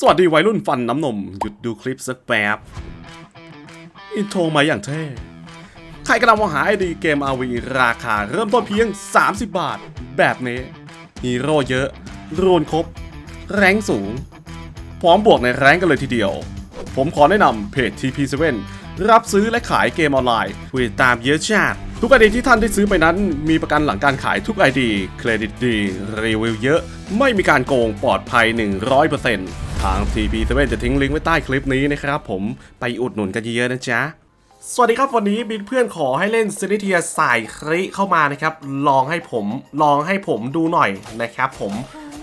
สวัสดีวัยรุ่นฟันน้ำนม หยุดดูคลิปสักแป๊บ อินโทรมาอย่างเท่ ใครกำลังมองหาไอดีเกม RV ราคาเริ่มต้นเพียง 30 บาท แบบนี้ ฮีโร่เยอะ รูนครบ แรงสูง พร้อมบวกในแรงกันเลยทีเดียว ผมขอแนะนำเพจ TP7 รับซื้อและขายเกมออนไลน์คุยตามเยอะชาติ ทุกไอดีที่ท่านได้ซื้อไปนั้น มีประกันหลังการขายทุกไอดี เครดิตดี รีวิวเยอะ ไม่มีการโกงปลอดภัย 100%ทาง TP7 จะทิ้งลิงก์ไว้ใต้คลิปนี้นะครับผมไปอุดหนุนกันเยอะๆนะจ๊ะสวัสดีครับวันนี้บินเพื่อนขอให้เล่นซินิเทียสายคริเข้ามานะครับ ลองให้ผมลองให้ผมดูหน่อยนะครับผม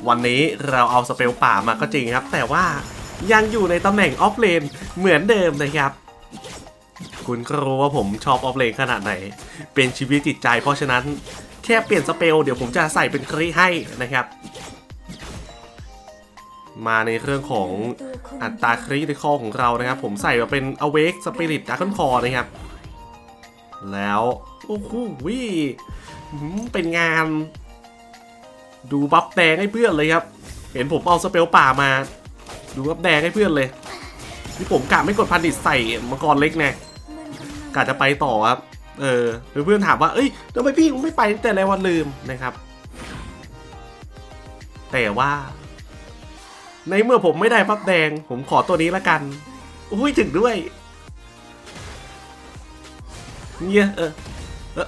วันนี้เราเอาสเปลป่ามาก็จริงครับ แต่ว่ายังอยู่ในตำแหน่งออฟเลนเหมือนเดิมนะครับ คุณก็รู้ว่าผมชอบออฟเลนขนาดไหน เป็นชีวิตจิตใจ เพราะฉะนั้นแค่เปลี่ยนสเปลเดี๋ยวผมจะใส่เป็นคริให้นะครับ มาในเรื่องของอัตราคริติคอของเรานะครับ ผมใส่มาเป็น Awake Spirit Dragon Core นะครับ แล้วโอ้โหวิเป็นงาน ดูบัฟแดงให้เพื่อนเลยครับ เห็นผมเอาสเปลป่ามา ดูบัฟแดงให้เพื่อนเลย ที่ผมกะไม่กดพันดิตใส่มังกรเล็กไง กะจะไปต่อครับ เออเพื่อนถามว่า เอ้ยทำไมพี่ไม่ไปแต่แรกวันลืมนะครับ แต่ว่า ในเมื่อผมไม่ได้ปั๊บแดง ผมขอตัวนี้ละกัน อุ้ยถึงด้วยเนี่ยเออเออ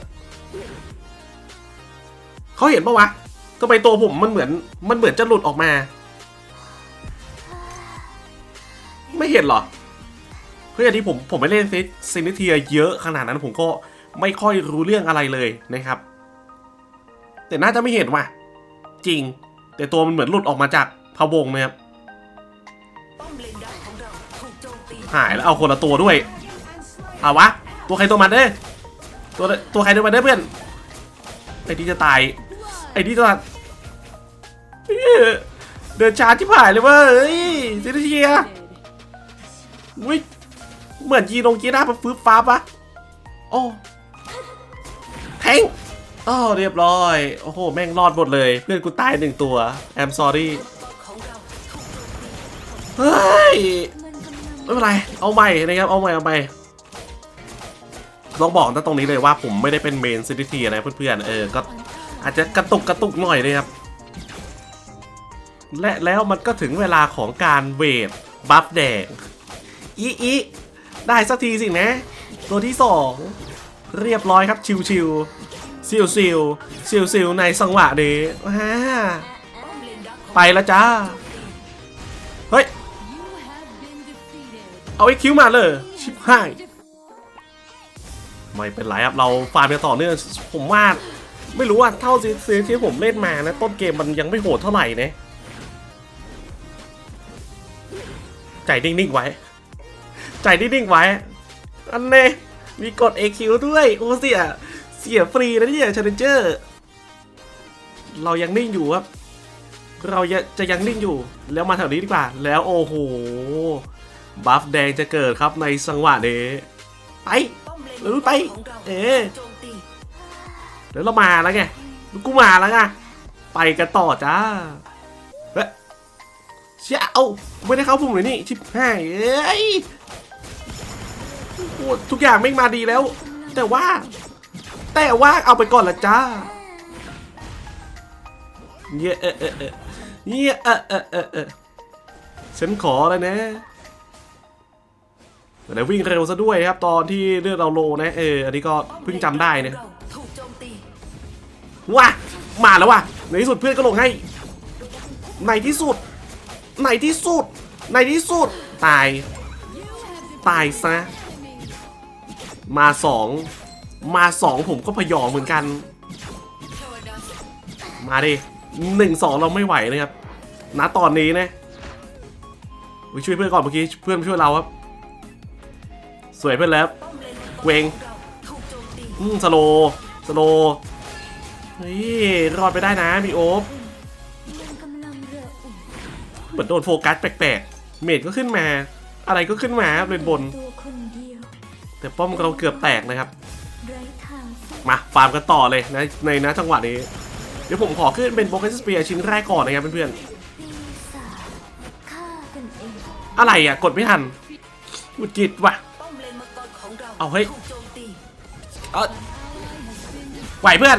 เขาเห็นปะวะทำไมตัวผมมันเหมือน มันเหมือนจะหลุดออกมา ไม่เห็นเหรอ เฮ้ยอันนี้ผมผมไม่เล่นเซนิเทียเยอะขนาดนั้นผมก็ไม่ค่อยรู้เรื่องอะไรเลยนะครับ แต่น่าจะไม่เห็นว่ะ จริง แต่ตัวมันเหมือนหลุดออกมาจากพะวงนะครับหายแล้วเอาคนละตัวด้วยเอาวะ ตัวใครตัวมันเด้ตัวตัวใครตัวมันเด้เพื่อนไอ้ที่จะตายไอ้ที่จะเดินช้าที่ผ่ายเลยว้ยเฮ้ยซิลิเทียวิ เหมือนยีนงจีน่ามาฟื้นฟ้าปะโอ้แทงอ๋อเรียบร้อย โอ้โห แม่งรอดหมดเลย เพื่อนกูตายหนึ่งตัว I'm sorry ของเราถูกโจมตีเฮ้ย ไม่เป็นไร เอาใหม่นะครับ เอาใหม่ เอาใหม่ต้องบอกนะตรงนี้เลยว่าผมไม่ได้เป็นเมนซิตี้ทีนะเพื่อนๆ เออ ก็อาจจะกระตุกกระตุกหน่อยเลยครับ และแล้วมันก็ถึงเวลาของการเวทบัฟแดงอีอี ได้สักทีสินะ ตัวที่สองเรียบร้อยครับชิวชิวซิวซิวซิวซิวในสังหวะนี้อ่าไปแล้วจ้า เฮ้ย เอาไอ้คิวมาเลย ชิบหายไม่เป็นไรครับ เราฟาร์มกันต่อเนื่องผมว่าไม่รู้ว่าเท่าซีที่ผมเล่นมานะ ต้นเกมมันยังไม่โหดเท่าไหร่นะใจนิ่งๆไว้ ใจนิ่งๆไว้ อันเน่มีกด AQ ด้วย โอ้เสีย เสียฟรีนะเนี่ยชาเลนเจอร์เรายังนิ่งอยู่ครับ เราจะยังนิ่งอยู่ แล้วมาแถวนี้ดีกว่า แล้วโอ้โห บัฟแดงจะเกิดครับในสังหวะนี้ไปเลนเออไป เอ๊ะถูกโจมตีเดี๋ยวเรามาแล้วไง กูมาแล้วไง ไปกันต่อจ้า เฮ้ยเชี่ยเอ้าไม่ได้เข้าพุ่มเลยนี่ ชิบหายเอ้ย โอ้โหทุกอย่างไม่มาดีแล้ว แต่ว่า แต่ว่าเอาไปก่อนละจ้าเยอะเออเออเออเยอะเออเออเออเออฉันขอแล้วนะแต่วิ่งเร็วซะด้วยครับ ตอนที่เลือดเราโลนะเอออันนี้ก็เพิ่งจำได้นะว้ามาแล้วว่ะในที่สุดเพื่อนก็ลงให้ในที่สุดในที่สุดในที่สุดตาย ตายซะ มาสองมาสองผมก็พยองเหมือนกัน มาดิหนึ่งสองเราไม่ไหวนะครับณตอนนี้นะอุ๊ยช่วยเพื่อนก่อนเมื่อกี้เพื่อนช่วยเราครับ สวยเพื่อนแล้วเกเวงอืมสโลสโลเฮ้ยรอดไปได้นะมีโอ๊บเหมือนโดนโฟกัสแปลกๆ เมดก็ขึ้นมา อะไรก็ขึ้นมาครับเลนบนตัวคน แต่ป้อมเราเกือบแตกนะครับไร้ทางสู้มาฟาร์มกันต่อเลยนะในนะจังหวะนี้ เดี๋ยวผมขอขึ้นเป็นโบกัสเปียชิ้นแรกก่อนนะครับเพื่อนปีศาจฆ่ากันเออะไรอะ กดไม่ทันหงุดจิดว่ะป้อมเลนมังกรของเราเอาเฮ้ยถูกโจมตีเออไหวเพื่อน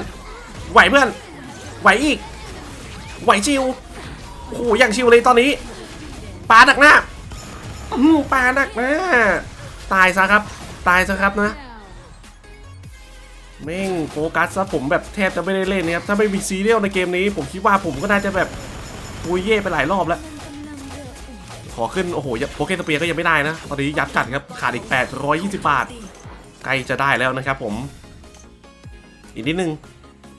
ไหวเพื่อน ไหวอีก ไหวชิวโอ้โหอย่างชิวเลยตอนนี้ปาดักหน้าอืมปาดักหน้าตายซะครับ ตายซะครับนะแม่งโฟกัสซะผมแบบแทบจะไม่ได้เล่นนะครับ ถ้าไม่มีซีเรียลในเกมนี้ ผมคิดว่าผมก็น่าจะแบบปุยเย่ไปหลายรอบแล้ว ขอขึ้น โอ้โหโปเกตเปียก็ยังไม่ได้นะ ตอนนี้ยับจัดครับ ขาดอีก 820 บาท ใกล้จะได้แล้วนะครับผม อีกนิดนึง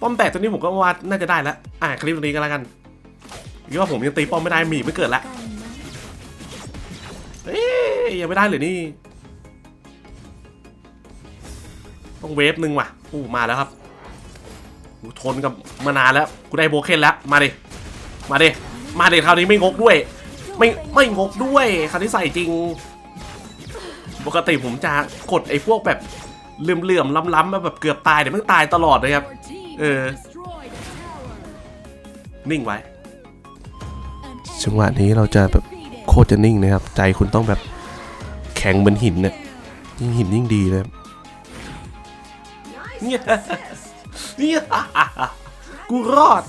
ป้อมแตกตัวนี้ผมก็ว่าน่าจะได้แล้ว อะคลิปตรงนี้ก็แล้วกันคิดว่าผมยังตีป้อมไม่ได้หมีไม่เกิดละกันนะเอ๊ยยังไม่ได้เลยนี่ ต้องเวฟหนึ่งว่ะอู้มาแล้วครับกูทนกับมานานแล้วกูได้โบเคนแล้วมาดิมาดิมาดิคราวนี้ไม่งกด้วย ไม่ไม่งกด้วยคราวนี้ใส่จริง ปกติผมจะกดไอ้พวกแบบเหลื่อมๆล้ำๆมาแบบเกือบตายเดี๋ยวมันตายตลอดเลยครับ เออ นิ่งไว้จังหวะนี้เราจะแบบโคตรจะนิ่งนะครับ ใจคุณต้องแบบแข็งเหมือนหินเนี่ยยิ่งหินยิ่งดีเลย เนี่ยเนี่ยกูรอด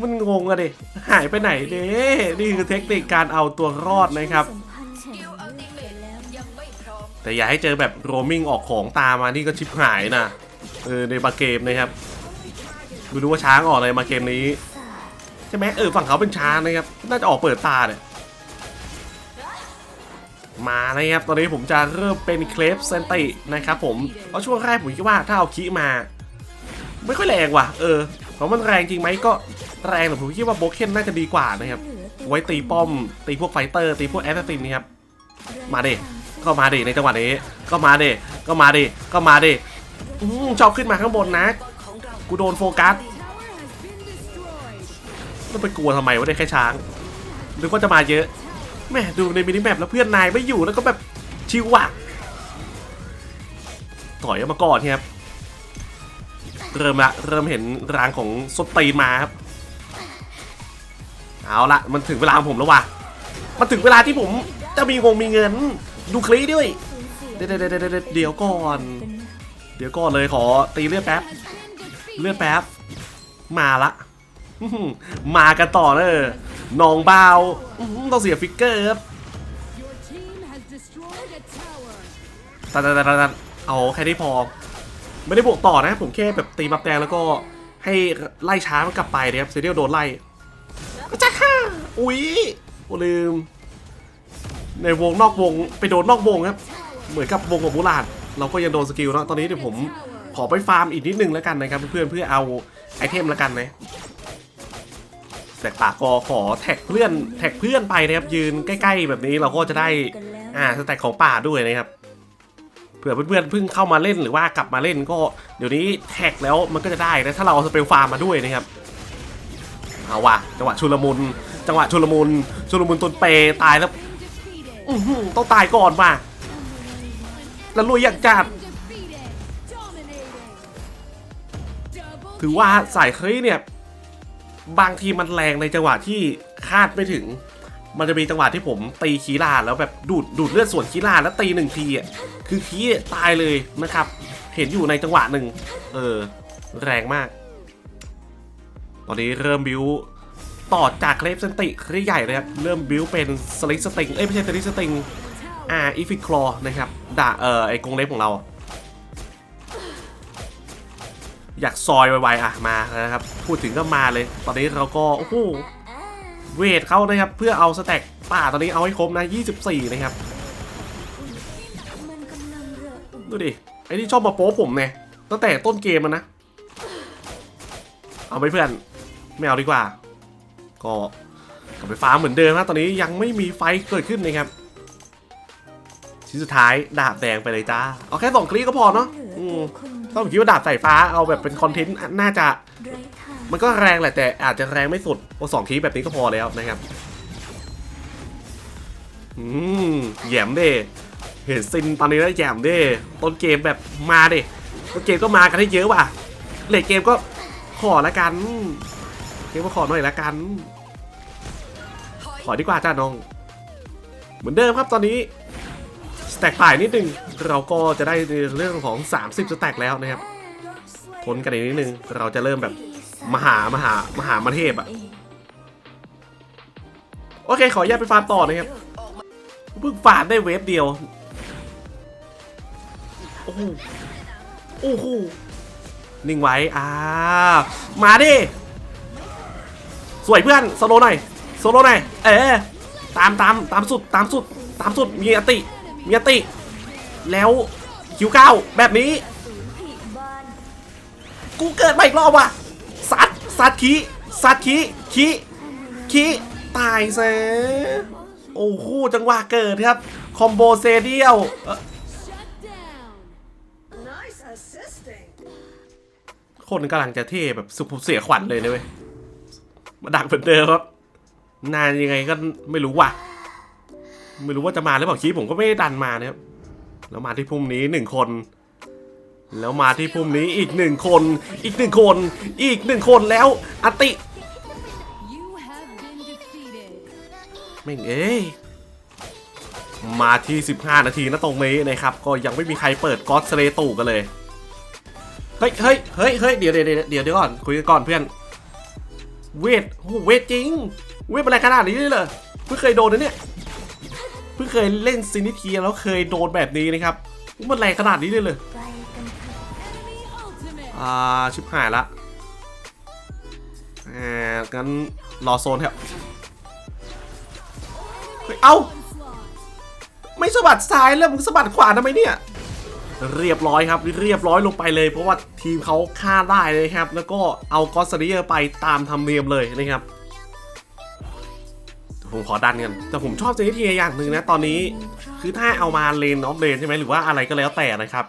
มันงงอะดิหายไปไหนเด้นี่คือเทคนิคการเอาตัวรอดนะครับสัมพันธ์แข็งเลือดไปแล้วยังไม่พร้อมแต่อย่าให้เจอแบบโรมมิ่งออกของตามมานี่ก็ชิบหายนะเออในบางเกมนะครับดูดูว่าช้างออกเลยมาเกมนี้สาดใช่ไหมเออฝั่งเขาเป็นช้างนะครับ น่าจะออกเปิดตาเนี่ย มานะครับตอนนี้ผมจะเริ่มเป็นเคลฟเซนตินะครับผมเพราะช่วงแรกผมคิดว่าถ้าเอาคีมา ไม่ค่อยแรงว่ะ เออเพราะมันแรงจริงไหมก็แรงแต่ผมคิดว่าโบเคนน่าจะดีกว่านะครับไว้ตีป้อม ตีพวกไฟเตอร์ ตีพวกแอสซัสซินนี่ครับมาเดก็มาเดในจังหวะนี้ก็มาเดก็มาเดก็มาเดอชอบขึ้นมาข้างบนนะ กูโดนโฟกัสต้องไปกลัวทำไมวะได้แค่ช้างนึกว่าจะมาเยอะ แม่ดูในมินิแมปแล้วเพื่อนนายไม่อยู่แล้วก็แบบชิวอะถอยออกมาก่อนครับ เริ่มละเริ่มเห็นรางของสตีนมาครับ เอาละมันถึงเวลาของผมแล้วว่ะ มันถึงเวลาที่ผมจะมีงงมีเงิน ดูคลีด้วย เดี๋ยวเดี๋ยวเดี๋ยวก่อน เดี๋ยวก่อนเลยขอตีเลือดแป๊บ เลือดแป๊บ มาละ มากันต่อเนอะ น้องบาวต้องเสียฟิกเกอร์ครับตัดตัดตัดตัดเอาแค่นี้พอ ไม่ได้บวกต่อนะ ผมแค่แบบตีบัฟแดงแล้วก็ให้ไล่ช้ามันกลับไปนะครับเซเดียลโดนไล่ก็จะฆ่าอุ๊ยโอลืม ในวงนอกวงไปโดนนอกวงครับ เหมือนกับวงของบูราดเราก็ยังโดนสกิลเนาะตอนนี้เดี๋ยวผมขอไปฟาร์มอีกนิดนึงแล้วกันนะครับ เพื่อนเพื่อเอาไอเทมแล้วกันนะ แต่ปากกอขอแท็กเพื่อนแท็กเพื่อนไปนะครับยืนใกล้ๆ แบบนี้เราก็จะได้อ่าสแต็กของป่าด้วยนะครับเผื่อเพื่อนๆเพิ่งเข้ามาเล่นหรือว่ากลับมาเล่นก็เดี๋ยวนี้แท็กแล้วมันก็จะได้นะถ้าเราเอาสเปลฟาร์มมาด้วยนะครับเอาว่ะจังหวะชุลมุนจังหวะชุลมุนชุลมุนตนเปตายแล้วต้องตายก่อนว่ะแล้วลุยอย่างจัดถือว่าสายเคยเนี่ย บางทีมันแรงในจังหวะที่คาดไม่ถึง มันจะมีจังหวะที่ผมตีคีราแล้วแบบดูดดูดเลือดส่วนคีราแล้วตีหนึ่งทีอะคือคีตายเลยนะครับ เห็นอยู่ในจังหวะหนึ่งเออ แรงมาก ตอนนี้เริ่มบิวต่อจากเคลฟเซนติคลฟใหญ่เลยครับ เริ่มบิวเป็นสลิสติงเอ้ยไม่ใช่สลิสติงอ่าอีฟิคลอนะครับด่าเอ่อไอกงเล็บของเรา อยากซอยไวๆอะมานะครับ พูดถึงก็มาเลย ตอนนี้เราก็โอ้โหเวทเขานะครับ เพื่อเอาสแต็กป่าตอนนี้เอาให้ครบนะ 24 นะครับมันกำลังระอุดูดิ ไอ้ที่ชอบมาโป๊ผมเนี่ยตั้งแต่ต้นเกมมันนะ เอาไปเพื่อน ไม่เอาดีกว่า ก็กลับไปฟาร์มเหมือนเดิมนะตอนนี้ยังไม่มีไฟเกิดขึ้นนะครับชิ้นสุดท้ายดาบแดงไปเลยจ้า เอาแค่สองคลิกก็พอเนาะอืม ต้องคิดว่าดาบสายฟ้าเอาแบบเป็นคอนเทนต์น่าจะ มันก็แรงแหละแต่อาจจะแรงไม่สุดโอสองคีแบบนี้ก็พอแล้วนะครับ อืมแยมเด้เห็นซินตอนนี้แล้วแยมเด้ต้นเกมแบบมาเด้ต้นเกมก็มากันให้เยอะว่ะเลทเกมก็ขอละกันเกมก็ขอหน่อยละกัน ขอดีกว่าจ้าน้อง เหมือนเดิมครับตอนนี้ สแต็กป่ายนิดนึงเราก็จะได้ในเรื่องของ 30สแต็กแล้วนะครับ ทนกันอีกนิดนึง เราจะเริ่มแบบมหามหามหามาเทพอะโอเค ขออนุญาตไปฟาร์มต่อนะครับเพิ่งฟาดได้เวฟเดียว โอ้โหโอ้โหนิ่งไว้ อ่า มาดิ สวยเพื่อนสโลหน่อยสโลหน่อย เออตามตามตามสุด ตามสุด ตามสุด มีอติ มีอติ แล้วคิวเก้าแบบนี้ กูเกิดมาอีกรอบว่ะสัตว์สัตว์ขี้สัตว์ขี้ขี้ขี้ตายเซโอ้โหจังหวะเกิดครับ คอมโบเซเดียลคนกำลังจะเท่แบบสุดเสียขวัญเลยนะเว้ยมาดักเหมือนเดิมครับ นานยังไงก็ไม่รู้ว่ะ ไม่รู้ว่าจะมาหรือเปล่าคีผมก็ไม่ได้ดันมานะครับแล้วมาที่พุ่มนี้หนึ่งคน แล้วมาที่พุ่มนี้อีกหนึ่งคน อีกหนึ่งคน อีกหนึ่งคนแล้วอติ You have been defeated. ไม่งเอ้ยมาที่ 15 นาทีนะตรงนี้นะครับ ก็ยังไม่มีใครเปิดก็อดสเลตูกันเลย เฮ้ยเฮ้ยเฮ้ยเฮ้ยเดี๋ยวเดี๋ยวเดี๋ยวเดี๋ยวเดี๋ยวก่อน คุยกันก่อนเพื่อน เวทโอ้โหเวทจริง เวทอะไรขนาดนี้เลยเหรอเพิ่งเคยโดนนะเนี่ย เพิ่งเคยเล่นซินิเทียแล้วเคยโดนแบบนี้นะครับมันแรงขนาดนี้เลยเลย Enemy ultimate. อ่าชิบหายละอ่างั้นรอโซนเถอะเฮ้ยเอ้า Onslaught. ไม่สะบัดซ้ายแล้วมึงสะบัดขวาทำไมเนี่ย เรียบร้อยครับเรียบร้อยลงไปเลย เพราะว่าทีมเขาฆ่าได้เลยครับ แล้วก็เอากอสเซียไปตามธรรมเนียมเลยนะครับ ผมขอดันกันแต่ผมชอบเซนิทีอย่างหนึ่งนะตอนนี้ คือถ้าเอามาเลนออฟเลนใช่ไหมหรือว่าอะไรก็แล้วแต่นะครับ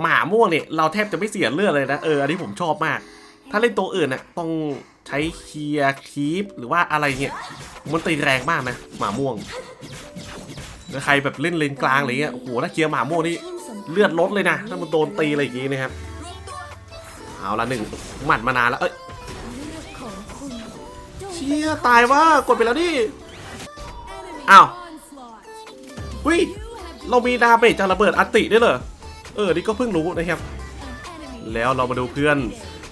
หมาม่วงเนี่ยเราแทบจะไม่เสียเลือดเลยนะเอออันนี้ผมชอบมาก ถ้าเล่นตัวอื่นน่ะต้องใช้เคลียร์คีปหรือว่าอะไรเนี่ยมันตีแรงมากนะหมาม่วงแล้วใครแบบเล่นเลนกลางอะไรเงี้ยโอ้โหถ้าเคลียร์หมาม่วงนี่เลือดลดเลยนะถ้ามันโดนตีอะไรอย่างงี้นะครับเอาละหนึ่งหมัดมานานแล้วเอ้ย ชี่ยตายว่ากดไปแล้วดิ Enemy Ow. onslaught. วิเรามีดาเมจจากระเบิดอัตติด้วยเหรอ เออ นี่ก็เพิ่งรู้นะครับ แล้วเรามาดูเพื่อน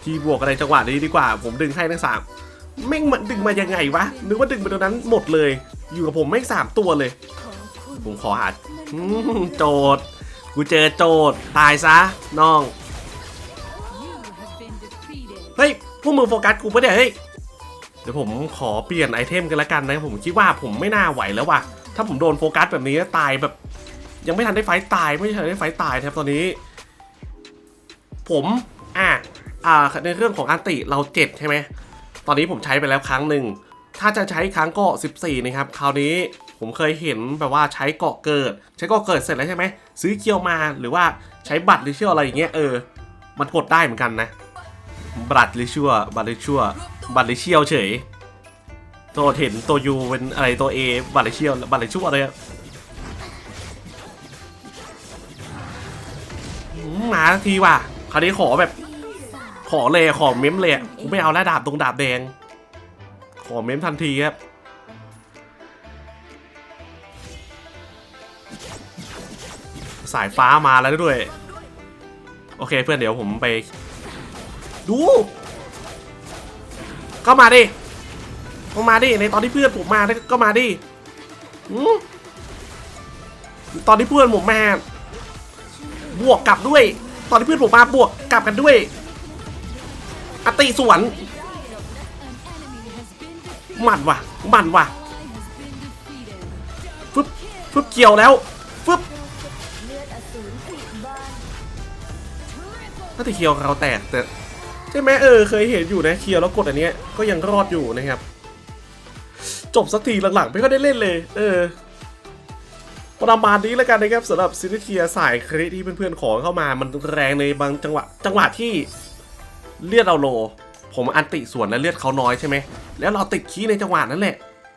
ที่บวกอะไรจังหวะนี้ดีกว่า ผมดึงให้ทั้งสามแม่งมันดึงมายังไงวะ นึกว่าดึงไปตรงนั้นหมดเลย อยู่กับผมแม่งสามตัวเลย ผมขอหาโจทย์กูเจอโจทย์ตายซะน้อง เฮ้ย พวกมึงโฟกัสกูปะเนี่ยเฮ้ย ดี๋ยวผมขอเปลี่ยนไอเทมกันละกันนะผมคิดว่าผมไม่น่าไหวแล้วว่ะ ถ้าผมโดนโฟกัสแบบนี้ตายแบบ ยังไม่ทันได้ไฟตายไม่ทันได้ไฟตายครับตอนนี้ ผมอะอ่าในเรื่องของอันติเราเจ็ดใช่ไหมตอนนี้ผมใช้ไปแล้วครั้งหนึ่งถ้าจะใช้ครั้งก็ 14 นะครับ คราวนี้ผมเคยเห็นแบบว่าใช้เกาะเกิด ใช้เกาะเกิดเสร็จแล้วใช่ไหมซื้อเคียวมาหรือว่าใช้บัตรหรือเชื่ออะไรอย่างเงี้ยเออ มันกดได้เหมือนกันนะ บัตรลิชัวบัตรลิชัว บัตรลิเชียวเฉย ตัวเห็นตัวยูเป็นอะไรตัว A บัตรลิเชียวบัตรลิชัวอะไรอะมมาทีว่ะคราวนี้ขอแบบ ขอเลยขอเม้มเลยกูไม่เอาแล้วดาบตรงดาบแดง ขอเม้มทันทีครับสายฟ้ามาแล้วด้วย โอเคเพื่อนเดี๋ยวผมไป ดู ก็มาดิก็มาดิในตอนที่เพื่อนผมมาก็มาดิอตอนที่เพื่อนผมมาบวกกลับด้วย ตอนที่เพื่อนผมมาบวกกลับกันด้วย อติสวนหมันว่ะหมันว่ะฟึบฟึบเกี่ยวแล้วฟึบ Triple ถ้าติเคียวเราแตกแต่ ใช่ไหมเออเคยเห็นอยู่นะเคลียวแล้วกดอันเนี้ยก็ยังรอดอยู่นะครับ จบสักทีหลังๆ ไม่ค่อยได้เล่นเลย เออประมาณนี้แล้วกันนะครับสำหรับซินเทียสายคริที่เพื่อนๆขอเข้ามามันแรงในบางจังหวะ จังหวะที่เลือดเราโล ผมอันติส่วนแล้วเลือดเขาน้อยใช่ไหมแล้วเราติดคีย์ในจังหวะนั้นแหละ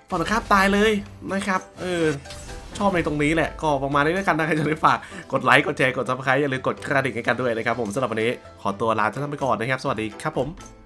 ฝั่งตรงข้ามตายเลยนะครับ เออ ชอบในตรงนี้แหละ ก็ประมาณนี้ด้วยกันนะใครจะได้ฝาก กดไลค์กดแชร์กดซับสไครต์อย่าลืมกดกระดิ่งให้กันด้วยนะครับผมสำหรับวันนี้ขอตัวลาท่านไปก่อนนะครับ สวัสดีครับผม